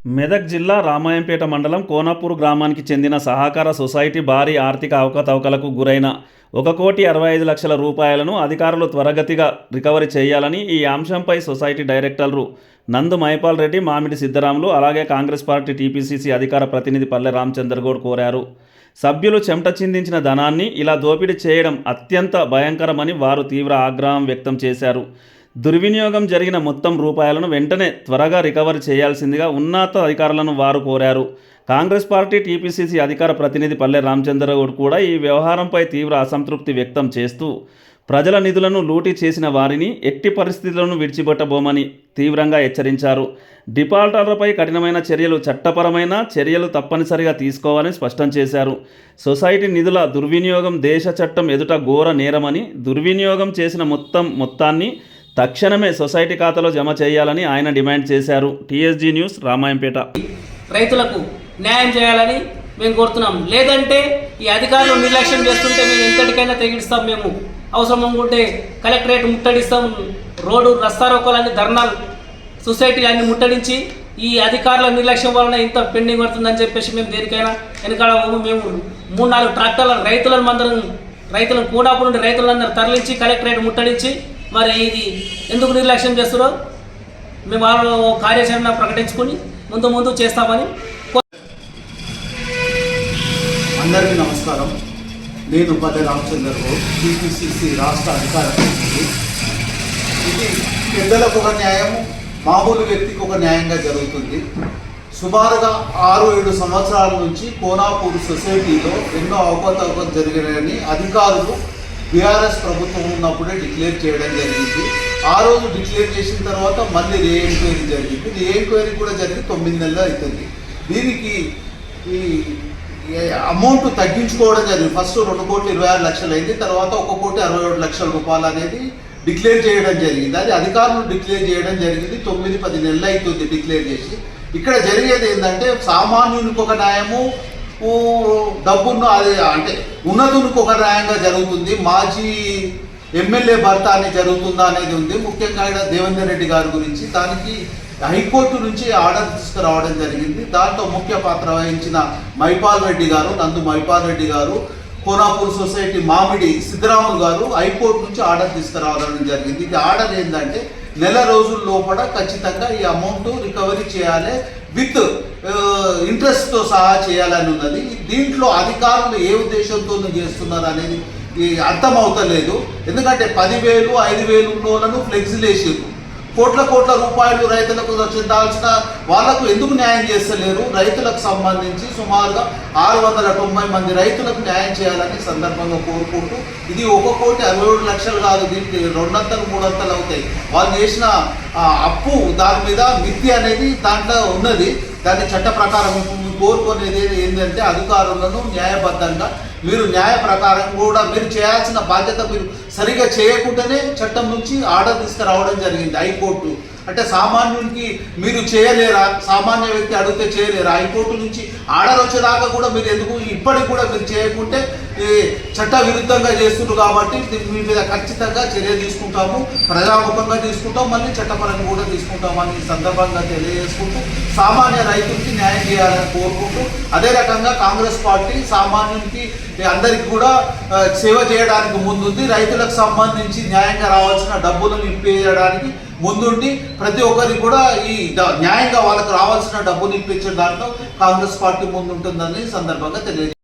మెదక్ జిల్లా రామాయంపేట మండలం కోనాపూర్ గ్రామానికి చెందిన సహకార సొసైటీ భారీ ఆర్థిక అవకతవకలకు గురైన ఒక కోటి అరవై ఐదు లక్షల రూపాయలను అధికారులు త్వరగతిగా రికవరీ చేయాలని ఈ అంశంపై సొసైటీ డైరెక్టర్లు నందు మైపాల్ రెడ్డి మామిడి సిద్ధరాములు అలాగే కాంగ్రెస్ పార్టీ టీపీసీసీ అధికార ప్రతినిధి పల్లె రామచంద్రగౌడ్ కోరారు. సభ్యులు చెమట చిందించిన ధనాన్ని ఇలా దోపిడీ చేయడం అత్యంత భయంకరమని వారు తీవ్ర ఆగ్రహం వ్యక్తం చేశారు. దుర్వినియోగం జరిగిన మొత్తం రూపాయలను వెంటనే త్వరగా రికవరీ చేయాల్సిందిగా ఉన్నత అధికారులను వారు కోరారు. కాంగ్రెస్ పార్టీ టీపీసీసీ అధికార ప్రతినిధి పల్లె రామచంద్రగౌడ్ కూడా ఈ వ్యవహారంపై తీవ్ర అసంతృప్తి వ్యక్తం చేస్తూ ప్రజల నిధులను లూటీ చేసిన వారిని ఎట్టి పరిస్థితులను విడిచిపెట్టబోమని తీవ్రంగా హెచ్చరించారు. డిఫాల్టర్లపై కఠినమైన చర్యలు చట్టపరమైన చర్యలు తప్పనిసరిగా తీసుకోవాలని స్పష్టం చేశారు. సొసైటీ నిధుల దుర్వినియోగం దేశ చట్టం ఎదుట ఘోర నేరమని దుర్వినియోగం చేసిన మొత్తం మొత్తాన్ని తక్షణమే సొసైటీ ఖాతాలో జమ చేయాలని ఆయన డిమాండ్ చేశారు. TSG news Ramayampet. రైతులకు న్యాయం చేయాలని మేము కోరుతున్నాం. లేదంటే ఈ అధికారులు నిర్లక్ష్యం చేస్తుంటే మేము ఎంతటికైనా తెగిస్తాం మేము. అవసరం అనుకుంటే కలెక్టరేట్ ముట్టడిస్తాం. రోడ్డు రస్తారోకాలన్నీ ధర్నాలు సొసైటీ అన్ని ముట్టడించి ఈ అధికారుల నిర్లక్ష్యం వలన ఇంత పెండింగ్ పడుతుందని చెప్పేసి మేము దేనికైనా వెనకాల మేము మూడు నాలుగు ట్రాక్టర్ల రైతులను మందరం రైతులను కూడాపు నుండి రైతులందరూ తరలించి కలెక్టరేట్ ముట్టడించి మరి ఇది ఎందుకు నిర్లక్ష్యం చేస్తున్నారు మేము వాళ్ళు కార్యాచరణ ప్రకటించుకొని ముందు ముందు చేస్తామని అందరికీ నమస్కారం. నేను పల్లె రామచంద్ర టీపీసీసీ రాష్ట్ర అధికార ఇది పెద్దలకు ఒక న్యాయం మామూలు వ్యక్తికి ఒక న్యాయంగా జరుగుతుంది. సుమారుగా ఆరు ఏడు సంవత్సరాల నుంచి కోనాపూర్ సొసైటీలో ఎన్నో అవకతవకలు జరిగినాయని అధికారులు బీఆర్ఎస్ ప్రభుత్వం ఉన్నప్పుడే డిక్లేర్ చేయడం జరిగింది. ఆ రోజు డిక్లేర్ చేసిన తర్వాత మళ్ళీ రీ ఎంక్వైరీ జరిగింది. రీ ఎంక్వైరీ కూడా జరిగి తొమ్మిది నెలలు అవుతుంది దీనికి ఈ అమౌంట్ తగ్గించుకోవడం జరిగింది. ఫస్ట్ రెండు కోట్లు ఇరవై ఆరు లక్షలు అయింది. తర్వాత ఒక కోటి అరవై ఏడు లక్షల రూపాయలు అనేది డిక్లేర్ చేయడం జరిగింది. అది అధికారులు డిక్లేర్ చేయడం జరిగింది. తొమ్మిది పది నెలలు అవుతుంది డిక్లేర్ చేసి. ఇక్కడ జరిగేది ఏంటంటే సామాన్యునికి ఒక న్యాయము డబ్బును అది అంటే ఉన్నతునికి ఒక న్యాయంగా జరుగుతుంది మాజీ ఎమ్మెల్యే భర్త అని జరుగుతుందా అనేది ఉంది. ముఖ్యంగా ఆయన దేవేందర్ రెడ్డి గారి గురించి దానికి హైకోర్టు నుంచి ఆర్డర్ తీసుకురావడం జరిగింది. దాంతో ముఖ్య పాత్ర వహించిన మైపాల్ రెడ్డి గారు నందు మైపాల్ రెడ్డి గారు కోనాపూర్ సొసైటీ మామిడి సిద్ధరాములు గారు హైకోర్టు నుంచి ఆర్డర్ తీసుకురావడం జరిగింది. ఇది ఆర్డర్ ఏంటంటే నెల రోజుల లోపల ఖచ్చితంగా ఈ అమౌంట్ రికవరీ చేయాలి విత్ ఇంట్రెస్ట్తో uh, సహా చేయాలని ఉన్నది. దీంట్లో అధికారులు ఏ ఉద్దేశంతో చేస్తున్నారు అనేది అర్థమవుతలేదు. ఎందుకంటే పదివేలు ఐదు వేలు ఉన్నోళ్ళను ఫ్లెక్సిలేషన్ కోట్ల కోట్ల రూపాయలు రైతులకు చెందాల్సిన వాళ్ళకు ఎందుకు న్యాయం చేస్తలేరు? రైతులకు సంబంధించి సుమారుగా ఆరు వందల తొంభై మంది రైతులకు న్యాయం చేయాలని సందర్భంగా కోరుకుంటూ ఇది ఒక కోటి అరవై ఏడు లక్షలు కాదు దీనికి రెండంతలు మూడంతలు అవుతాయి. వాళ్ళు చేసిన అప్పు దాని మీద మిత్తి అనేది దాంట్లో ఉన్నది. దాన్ని చట్ట ప్రకారం మీరు కోరుకునేది ఏంటంటే అధికారులను న్యాయబద్ధంగా మీరు న్యాయ ప్రకారం కూడా మీరు చేయాల్సిన బాధ్యత మీరు సరిగా చేయకుండానే చట్టం నుంచి ఆర్డర్ తీసుకురావడం జరిగింది హైకోర్టు. అంటే సామాన్యునికి మీరు చేయలేరా? సామాన్య వ్యక్తి అడిగితే చేయలేరా? హైకోర్టు నుంచి ఆర్డర్ వచ్చేదాకా కూడా మీరు ఎందుకు ఇప్పటికి కూడా మీరు చేయకుంటే చట్ట విరుద్ధంగా చేస్తున్నారు కాబట్టి మీ మీద ఖచ్చితంగా చర్య తీసుకుంటాము ప్రజాముఖంగా తీసుకుంటాం మళ్ళీ చట్టపరంగా కూడా తీసుకుంటామని ఈ సందర్భంగా తెలియజేసుకుంటూ సామాన్య రైతులకి న్యాయం చేయాలని కోరుకుంటూ అదే రకంగా కాంగ్రెస్ పార్టీ సామాన్యునికి అందరికి కూడా సేవ చేయడానికి ముందుంది. రైతులకు సంబంధించి న్యాయంగా రావాల్సిన డబ్బులను నింపేయడానికి ముందుండి ప్రతి ఒక్కరికి కూడా ఈ న్యాయంగా వాళ్ళకు రావాల్సిన డబ్బులు ఇప్పించే దాంట్లో కాంగ్రెస్ పార్టీ ముందుంటుందని సందర్భంగా తెలియజేస్తారు